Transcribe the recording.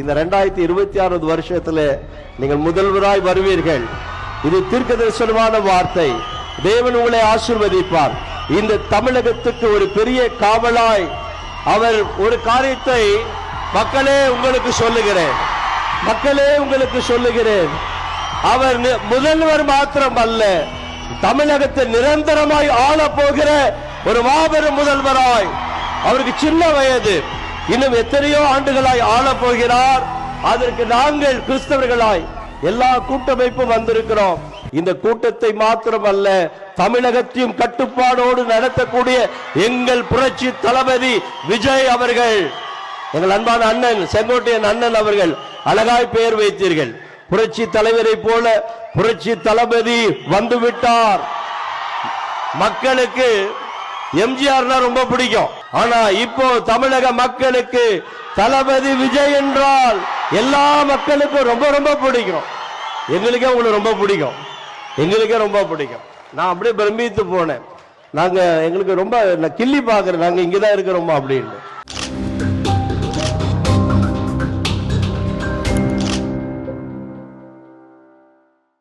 இந்த ரெண்டாயிரத்தி இருபத்தி ஆறாவது வருஷத்துல நீங்கள் முதல்வராய் வருவீர்கள். இது தீர்க்க தரிசனமான வார்த்தை. தேவன் உங்களை ஆசிர்வதிப்பார். இந்த தமிழகத்துக்கு ஒரு பெரிய காவலாய் அவர் ஒரு காரியத்தை மக்களே உங்களுக்கு சொல்லுகிறேன். மக்களே உங்களுக்கு சொல்லுகிறேன். அவர் முதல்வர் மாத்திரம் அல்ல தமிழகத்தை நிரந்தரமாய் ஆள போகிற ஒரு மாபெரும் முதல்வராய். அவருக்கு சின்ன வயது. இன்னும் எத்தனையோ ஆண்டுகளாய் ஆள போகிறார் அதற்கு நாங்கள் கிறிஸ்தவர்களாய் எல்லா கூட்டமைப்பும் வந்திருக்கிறோம். இந்த கூட்டத்தை மாத்திரம் அல்ல தமிழகத்தையும் கட்டுப்பாடோடு நடத்தக்கூடிய எங்கள் புரட்சி தளபதி விஜய் அவர்கள் எங்கள் அன்பான அண்ணன் செங்கோட்டையன் அண்ணன் அவர்கள் அழகாய் பெயர் வைத்தீர்கள். புரட்சி தலைவரை போல புரட்சி தளபதி வந்துவிட்டார். மக்களுக்கு எம்ஜிஆர்னா ரொம்ப பிடிக்கும். ஆனா இப்போ தமிழக மக்களுக்கு தளபதி விஜய் என்றால் எல்லா மக்களுக்கும் ரொம்ப ரொம்ப பிடிக்கும். எங்களுக்கே உங்களுக்கு ரொம்ப பிடிக்கும். எங்களுக்கே ரொம்ப பிடிக்கும். நான் அப்படியே பிரமித்து போனேன். நாங்க எங்களுக்கு ரொம்ப நான் கிள்ளி பாக்குறேன் நாங்க இங்கதான் இருக்கிறோமா அப்படின்னு.